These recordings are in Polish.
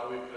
how we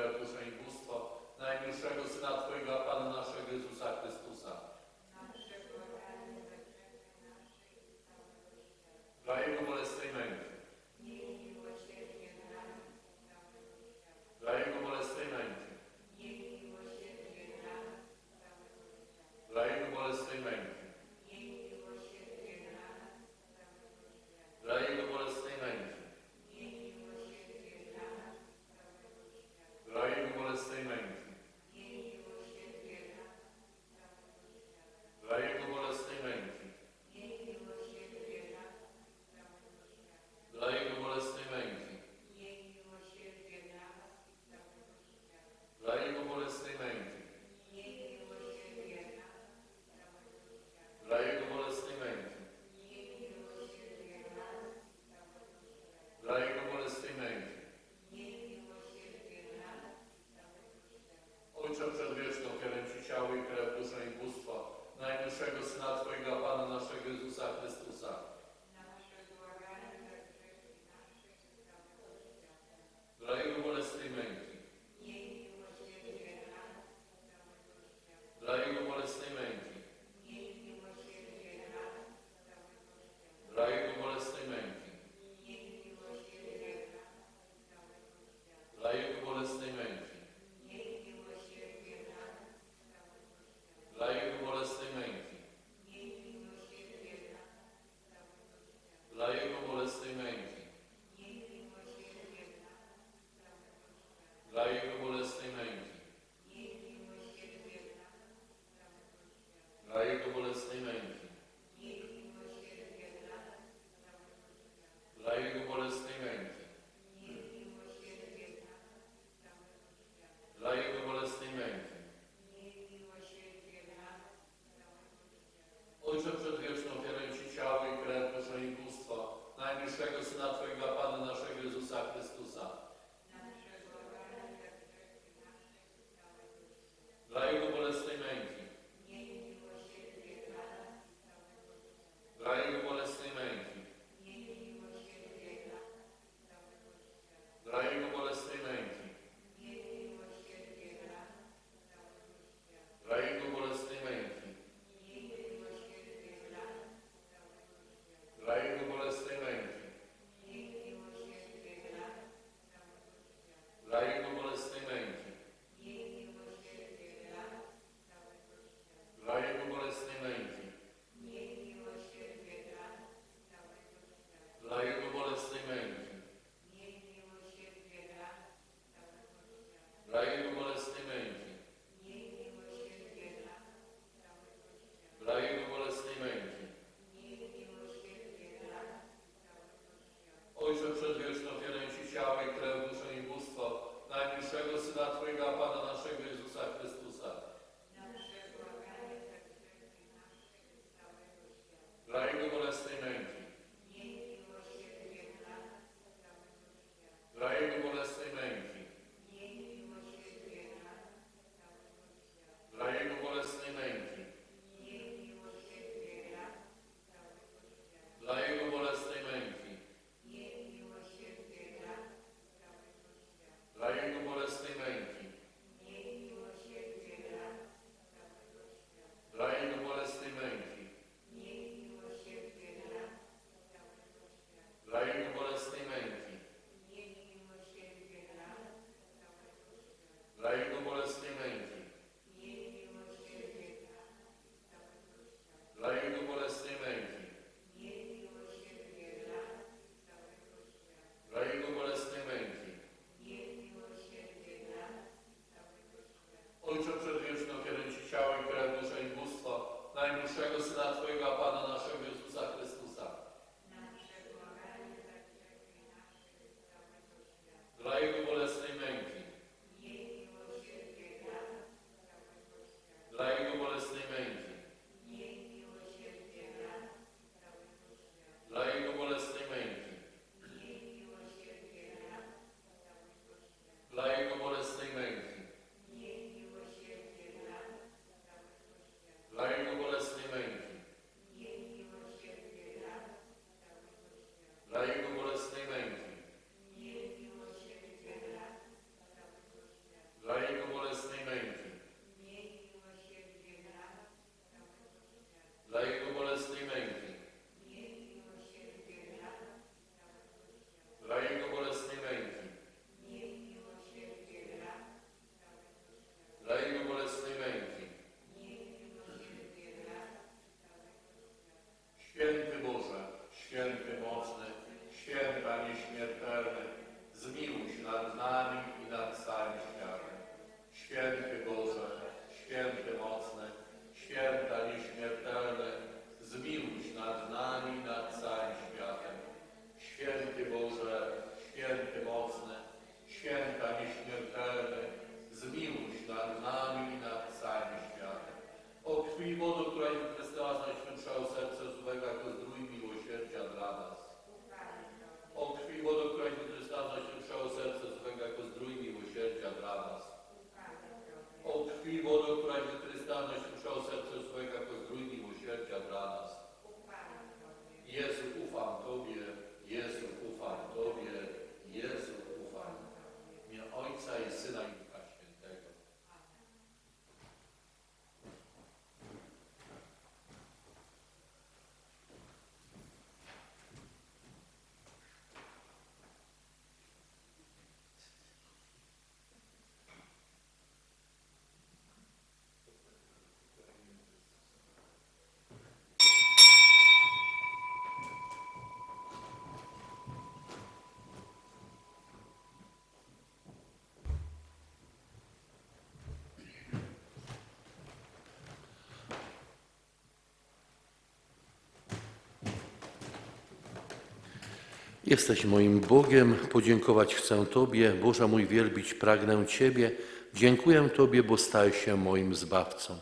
Jesteś moim Bogiem, podziękować chcę Tobie, Boże mój, wielbić pragnę Ciebie. Dziękuję Tobie, bo stałeś się moim Zbawcą.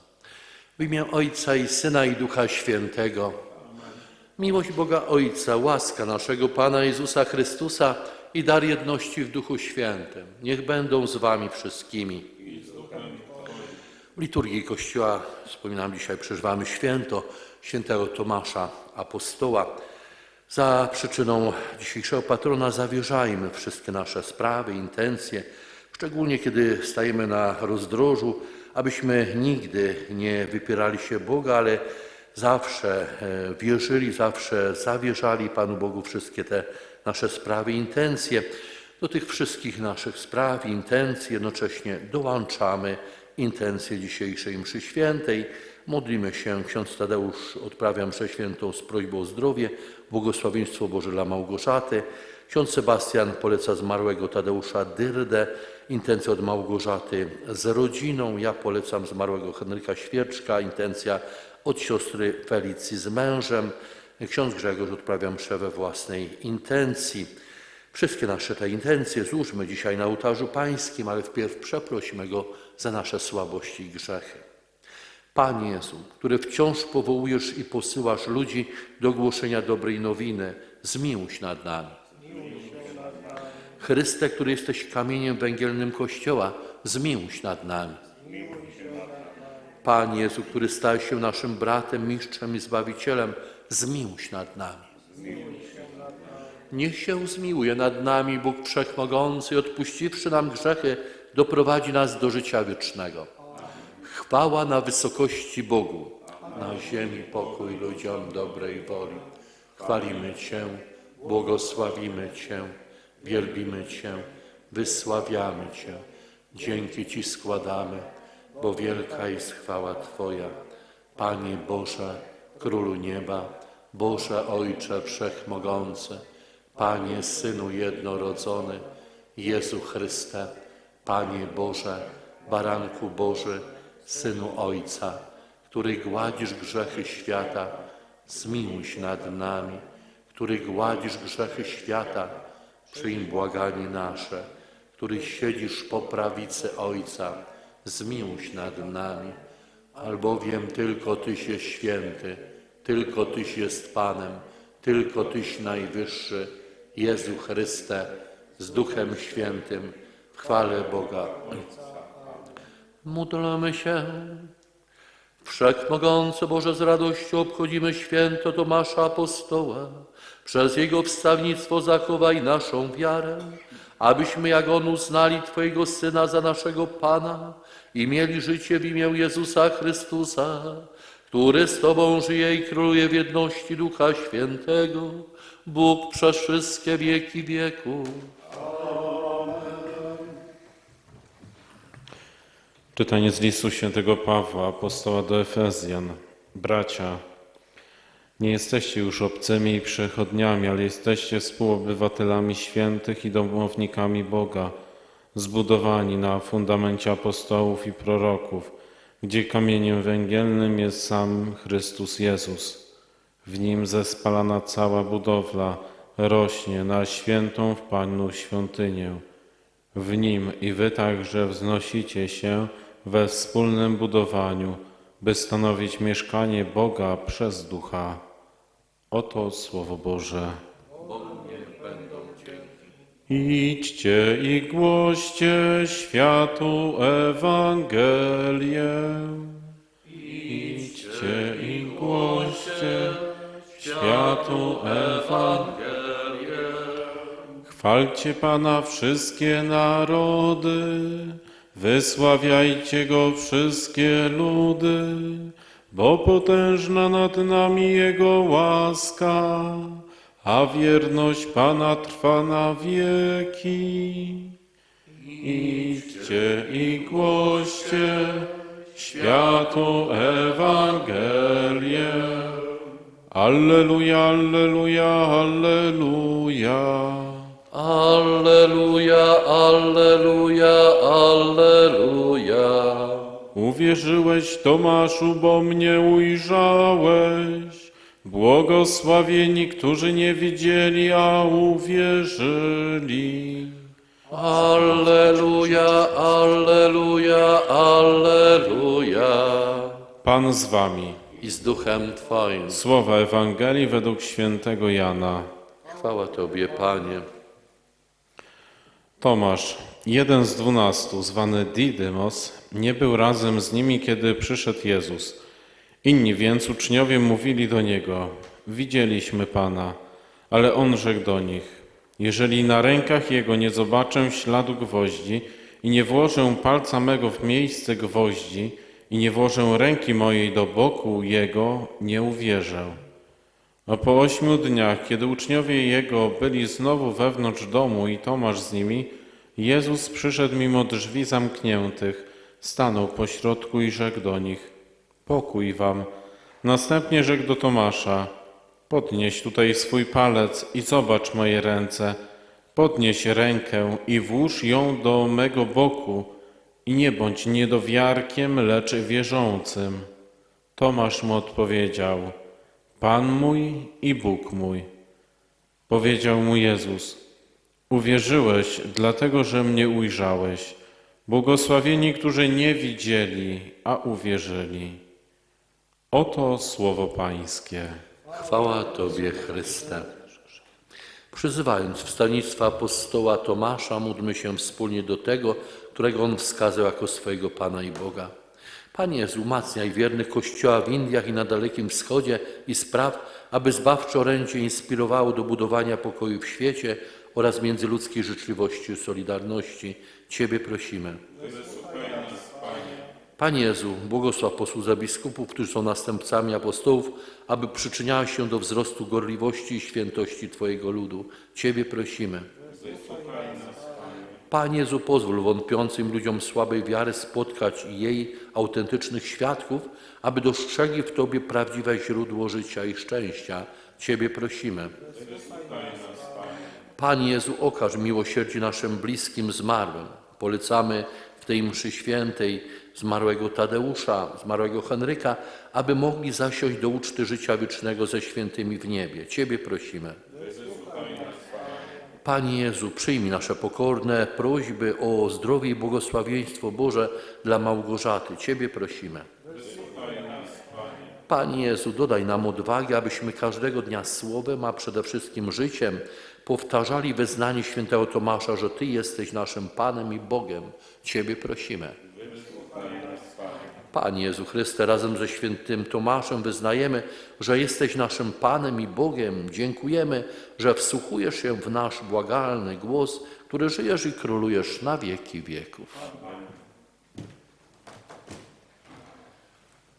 W imię Ojca i Syna i Ducha Świętego. Miłość Boga Ojca, łaska naszego Pana Jezusa Chrystusa i dar jedności w Duchu Świętym. Niech będą z Wami wszystkimi. W liturgii Kościoła wspominam dzisiaj, przeżywamy święto świętego Tomasza Apostoła. Za przyczyną dzisiejszego patrona zawierzajmy wszystkie nasze sprawy, intencje, szczególnie kiedy stajemy na rozdrożu, abyśmy nigdy nie wypierali się Boga, ale zawsze e, wierzyli, zawsze zawierzali Panu Bogu wszystkie te nasze sprawy, intencje. Do tych wszystkich naszych spraw, intencji jednocześnie dołączamy intencje dzisiejszej mszy świętej. Modlimy się, ksiądz Tadeusz odprawia mszę świętą z prośbą o zdrowie, błogosławieństwo Boże dla Małgorzaty. Ksiądz Sebastian poleca zmarłego Tadeusza Dyrdę, intencję od Małgorzaty z rodziną. Ja polecam zmarłego Henryka Świerczka, intencja od siostry Felicji z mężem. Ksiądz Grzegorz odprawia mszę we własnej intencji. Wszystkie nasze te intencje złóżmy dzisiaj na ołtarzu pańskim, ale wpierw przeprośmy Go za nasze słabości i grzechy. Panie Jezu, który wciąż powołujesz i posyłasz ludzi do głoszenia dobrej nowiny, zmiłuj się nad nami. Chryste, który jesteś kamieniem węgielnym Kościoła, zmiłuj się nad nami. Panie Jezu, który stałeś się naszym bratem, mistrzem i zbawicielem, zmiłuj się nad nami. Niech się zmiłuje nad nami Bóg Wszechmogący odpuściwszy nam grzechy, doprowadzi nas do życia wiecznego. Chwała na wysokości Bogu, na ziemi pokój ludziom dobrej woli. Chwalimy Cię, błogosławimy Cię, wielbimy Cię, wysławiamy Cię. Dzięki Ci składamy, bo wielka jest chwała Twoja. Panie Boże, Królu Nieba, Boże Ojcze Wszechmogący, Panie Synu Jednorodzony, Jezu Chryste, Panie Boże, Baranku Boży, Synu Ojca, który gładzisz grzechy świata, zmiłuj się nad nami, który gładzisz grzechy świata, przyjm błaganie nasze, który siedzisz po prawicy Ojca, zmiłuj się nad nami, albowiem tylko Tyś jest święty, tylko Tyś jest Panem, tylko Tyś najwyższy, Jezu Chryste, z Duchem Świętym, w chwale Boga. Módlmy się. Wszechmogący Boże, z radością obchodzimy święto Tomasza Apostoła. Przez jego wstawnictwo zachowaj naszą wiarę, abyśmy jak on uznali Twojego Syna za naszego Pana i mieli życie w imię Jezusa Chrystusa, który z Tobą żyje i króluje w jedności Ducha Świętego, Bóg przez wszystkie wieki wieków. Czytanie z listu świętego Pawła, apostoła do Efezjan. Bracia, nie jesteście już obcymi i przechodniami, ale jesteście współobywatelami świętych i domownikami Boga, zbudowani na fundamencie apostołów i proroków, gdzie kamieniem węgielnym jest sam Chrystus Jezus. W nim zespalana cała budowla rośnie na świętą w Panu świątynię. W nim i wy także wznosicie się we wspólnym budowaniu, by stanowić mieszkanie Boga przez Ducha. Oto Słowo Boże. Idźcie i głoście światu Ewangelię. Idźcie i głoście światu Ewangelię. Chwalcie Pana wszystkie narody, wysławiajcie Go wszystkie ludy, bo potężna nad nami Jego łaska, a wierność Pana trwa na wieki. Idźcie i głoście światu Ewangelię. Alleluja, alleluja, alleluja. Alleluja, alleluja, alleluja. Uwierzyłeś, Tomaszu, bo mnie ujrzałeś. Błogosławieni, którzy nie widzieli, a uwierzyli. Alleluja, alleluja, alleluja. Pan z wami. I z duchem Twoim. Słowa Ewangelii według świętego Jana. Chwała Tobie, Panie. Tomasz, jeden z dwunastu, zwany Didymos, nie był razem z nimi, kiedy przyszedł Jezus. Inni więc uczniowie mówili do niego: Widzieliśmy Pana, ale on rzekł do nich: Jeżeli na rękach jego nie zobaczę śladu gwoździ i nie włożę palca mego w miejsce gwoździ i nie włożę ręki mojej do boku jego, nie uwierzę. A po ośmiu dniach, kiedy uczniowie Jego byli znowu wewnątrz domu i Tomasz z nimi, Jezus przyszedł mimo drzwi zamkniętych, stanął pośrodku i rzekł do nich, pokój wam. Następnie rzekł do Tomasza, podnieś tutaj swój palec i zobacz moje ręce. Podnieś rękę i włóż ją do mego boku i nie bądź niedowiarkiem, lecz wierzącym. Tomasz mu odpowiedział, Pan mój i Bóg mój. Powiedział mu Jezus: Uwierzyłeś, dlatego że mnie ujrzałeś. Błogosławieni, którzy nie widzieli, a uwierzyli. Oto słowo Pańskie. Chwała Tobie, Chryste. Przyzywając wstanictwa apostoła Tomasza, módlmy się wspólnie do tego, którego on wskazał jako swojego Pana i Boga. Panie Jezu, wiernych Kościoła w Indiach i na Dalekim Wschodzie i spraw, aby zbawcze orędzie inspirowało do budowania pokoju w świecie oraz międzyludzkiej życzliwości i solidarności. Ciebie prosimy. Panie Jezu, błogosław posłudze biskupów, którzy są następcami apostołów, aby przyczyniała się do wzrostu gorliwości i świętości Twojego ludu. Ciebie prosimy. Panie Jezu, pozwól wątpiącym ludziom słabej wiary spotkać jej autentycznych świadków, aby dostrzegli w Tobie prawdziwe źródło życia i szczęścia. Ciebie prosimy. Panie Jezu, okaż miłosierdzie naszym bliskim zmarłym. Polecamy w tej mszy świętej zmarłego Tadeusza, zmarłego Henryka, aby mogli zasiąść do uczty życia wiecznego ze świętymi w niebie. Ciebie prosimy. Panie Jezu, przyjmij nasze pokorne prośby o zdrowie i błogosławieństwo Boże dla Małgorzaty. Ciebie prosimy. Panie Jezu, dodaj nam odwagi, abyśmy każdego dnia słowem, a przede wszystkim życiem powtarzali wyznanie świętego Tomasza, że Ty jesteś naszym Panem i Bogiem. Ciebie prosimy. Panie Jezu Chryste, razem ze świętym Tomaszem wyznajemy, że jesteś naszym Panem i Bogiem. Dziękujemy, że wsłuchujesz się w nasz błagalny głos, który żyjesz i królujesz na wieki wieków.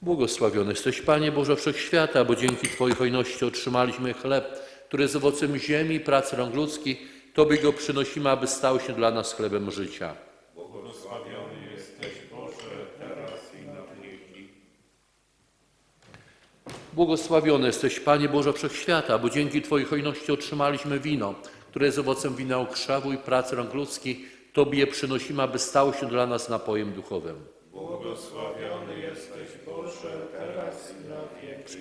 Błogosławiony jesteś, Panie Boże Wszechświata, bo dzięki Twojej hojności otrzymaliśmy chleb, który jest owocem ziemi pracy rąk ludzkich. Tobie go przynosimy, aby stał się dla nas chlebem życia. Błogosławiony jesteś Boże, teraz i na wieki. Błogosławiony jesteś, Panie Boże Wszechświata, bo dzięki Twojej hojności otrzymaliśmy wino, które jest owocem wina okrzawu i pracy rąk ludzkich. Tobie przynosimy, aby stało się dla nas napojem duchowym. Błogosławiony jesteś Boże, teraz i na wieki.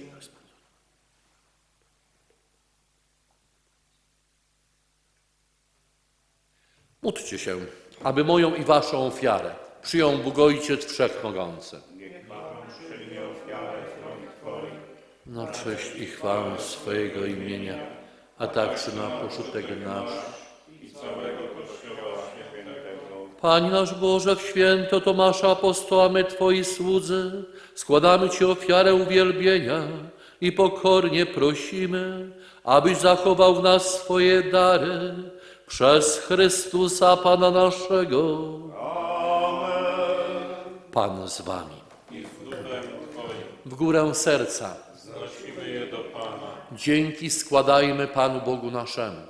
Módlcie się, aby moją i Waszą ofiarę przyjął Bóg Ojciec Wszechmogący. Niech Pan przyjmie ofiarę Twoich. Na cześć i chwałę swojego imienia, a także na pożytek nasz. i całego Kościoła Świętego. Panie nasz Boże, w święto Tomasza Apostoła, my Twoi słudzy, składamy Ci ofiarę uwielbienia i pokornie prosimy, abyś zachował w nas swoje dary przez Chrystusa Pana naszego. Pan z Wami. W górę serca znosimy je do Pana. Dzięki składajmy Panu Bogu naszemu.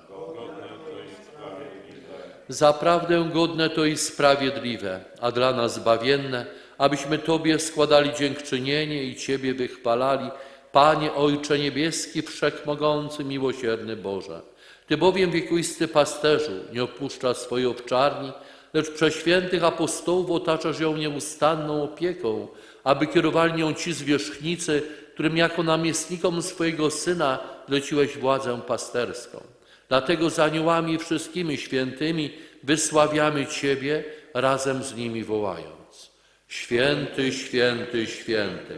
Zaprawdę godne to i sprawiedliwe, a dla nas zbawienne, abyśmy Tobie składali dziękczynienie i Ciebie wychwalali, Panie Ojcze Niebieski, Wszechmogący, Miłosierny Boże. Ty bowiem wiekuisty pasterzu nie opuszczasz swojej owczarni, lecz przez świętych apostołów otaczasz ją nieustanną opieką, aby kierowali nią ci zwierzchnicy, którym jako namiestnikom swojego Syna leciłeś władzę pasterską. Dlatego z aniołami wszystkimi świętymi wysławiamy Ciebie, razem z nimi wołając. Święty, święty, święty,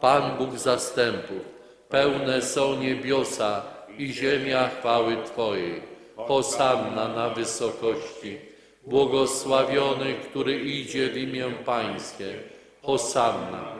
Pan Bóg zastępów, pełne są niebiosa i ziemia chwały Twojej. Hosanna na wysokości, błogosławiony, który idzie w imię Pańskie. Hosanna.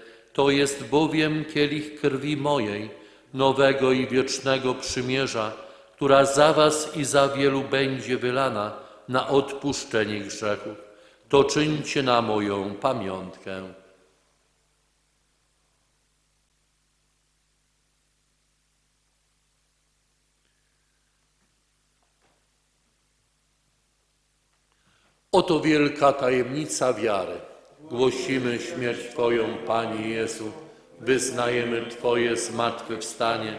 to jest bowiem kielich krwi mojej, nowego i wiecznego przymierza, która za Was i za wielu będzie wylana na odpuszczenie grzechów. To czyńcie na moją pamiątkę. Oto wielka tajemnica wiary. Głosimy śmierć Twoją, Panie Jezu, wyznajemy Twoje zmartwychwstanie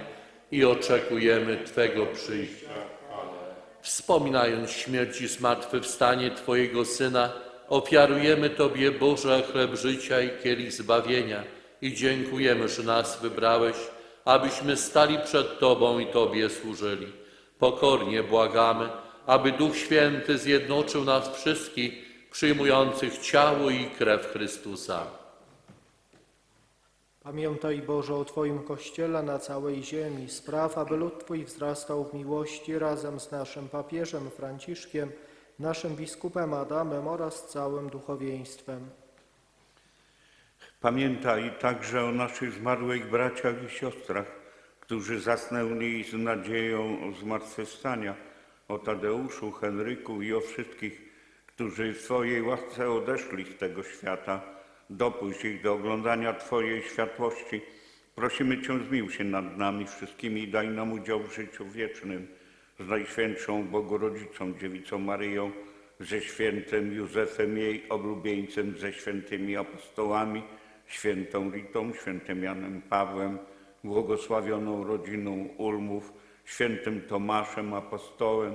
i oczekujemy Twego przyjścia. Wspominając śmierć i zmartwychwstanie Twojego Syna, ofiarujemy Tobie, Boże, chleb życia i kielich zbawienia i dziękujemy, że nas wybrałeś, abyśmy stali przed Tobą i Tobie służyli. Pokornie błagamy, aby Duch Święty zjednoczył nas wszystkich przyjmujących ciało i krew Chrystusa. Pamiętaj Boże o Twoim Kościele na całej ziemi. Spraw, aby lud Twój wzrastał w miłości razem z naszym papieżem Franciszkiem, naszym biskupem Adamem oraz całym duchowieństwem. Pamiętaj także o naszych zmarłych braciach i siostrach, którzy zasnęli z nadzieją zmartwychwstania, o Tadeuszu, Henryku i o wszystkich, którzy w Twojej łasce odeszli z tego świata. Dopuść ich do oglądania Twojej światłości. Prosimy Cię, zmił się nad nami wszystkimi i daj nam udział w życiu wiecznym z Najświętszą Bogorodzicą Dziewicą Maryją, ze świętym Józefem jej oblubieńcem, ze świętymi apostołami, świętą Ritą, świętym Janem Pawłem, błogosławioną rodziną Ulmów, świętym Tomaszem apostołem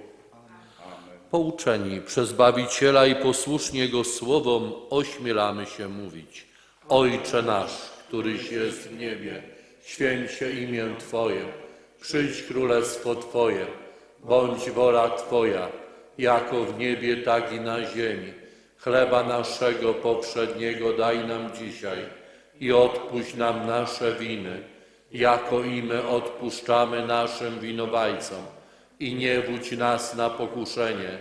Pouczeni przez Bawiciela i posłuszni Jego słowom, ośmielamy się mówić. Ojcze nasz, któryś jest w niebie, święć się imię Twoje, przyjdź królestwo Twoje, bądź wola Twoja, jako w niebie, tak i na ziemi. Chleba naszego poprzedniego daj nam dzisiaj i odpuść nam nasze winy, jako i my odpuszczamy naszym winowajcom. I nie wódź nas na pokuszenie,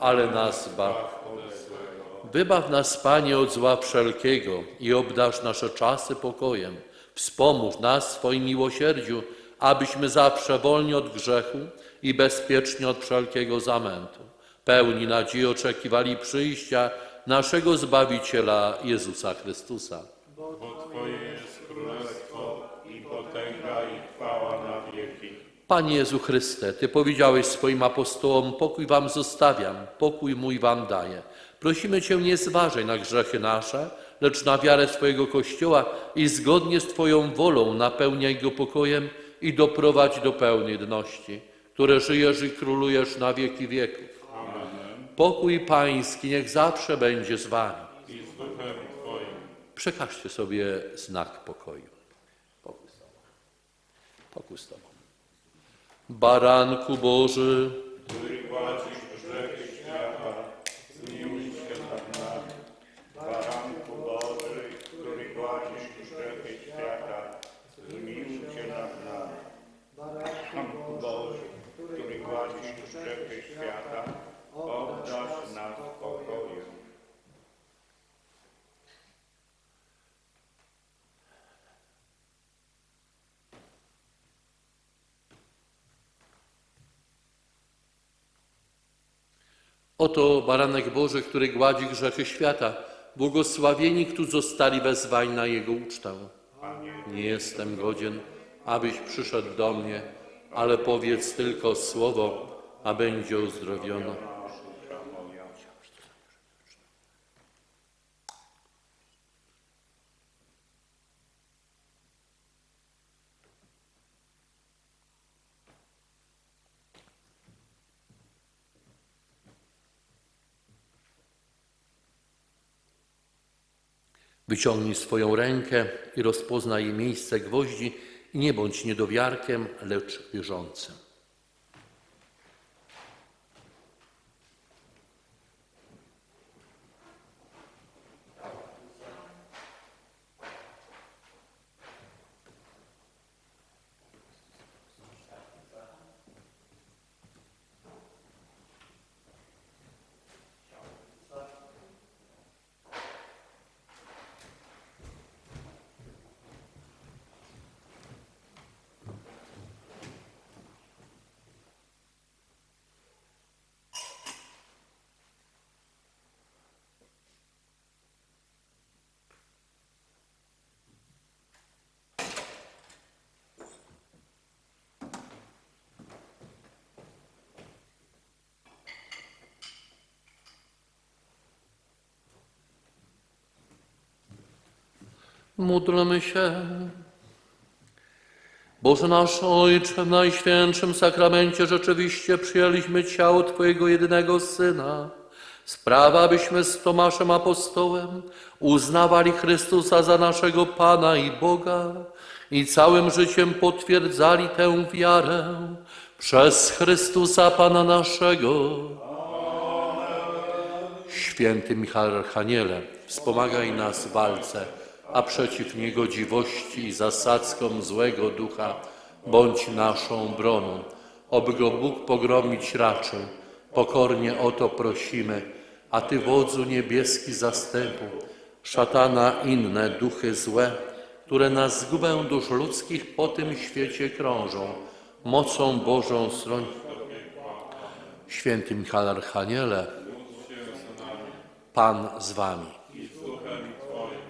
ale nas zbaw. Wybaw nas, Panie, od zła wszelkiego i obdarz nasze czasy pokojem. Wspomóż nas swoim miłosierdziu, abyśmy zawsze wolni od grzechu i bezpiecznie od wszelkiego zamętu. Pełni nadziei oczekiwali przyjścia naszego Zbawiciela Jezusa Chrystusa. Panie Jezu Chryste, Ty powiedziałeś swoim apostołom, pokój wam zostawiam, pokój mój wam daję. Prosimy Cię, nie zważaj na grzechy nasze, lecz na wiarę swojego Kościoła i zgodnie z Twoją wolą napełniaj go pokojem i doprowadź do pełnej jedności, które żyjesz i królujesz na wieki wieków. Pokój Pański niech zawsze będzie z Wami. I z duchem Twoim. Przekażcie sobie znak pokoju. Pokój z Tobą. Pokój z Tobą. Baranku Boży, który gładzisz grzechy świata, zmiłuj się nad nami. Baranku Boży, który gładzisz grzechy świata, zmiłuj się nad nami. Baranku Boży, który gładzisz grzechy świata, obdarz nas pokojem. Oto baranek Boży, który gładzi grzechy świata. Błogosławieni, którzy zostali wezwani na Jego ucztę. Nie jestem godzien, abyś przyszedł do mnie, ale powiedz tylko słowo, a będzie uzdrowiona. Wyciągnij swoją rękę i rozpoznaj miejsce gwoździ i nie bądź niedowiarkiem, lecz wierzącym. Módlmy się. Boże nasz Ojcze, w Najświętszym Sakramencie rzeczywiście przyjęliśmy ciało Twojego jedynego Syna. Sprawa, abyśmy z Tomaszem Apostołem uznawali Chrystusa za naszego Pana i Boga i całym życiem potwierdzali tę wiarę przez Chrystusa Pana naszego. Święty Michał Archaniele, wspomagaj nas w walce, a przeciw niegodziwości i zasadzkom złego ducha bądź naszą broną. Oby go Bóg pogromić raczył, pokornie o to prosimy, a Ty wodzu niebieski zastępu, szatana inne duchy złe, które na zgubę dusz ludzkich po tym świecie krążą, mocą Bożą stroń. Święty Michał Archaniele, Pan z wami.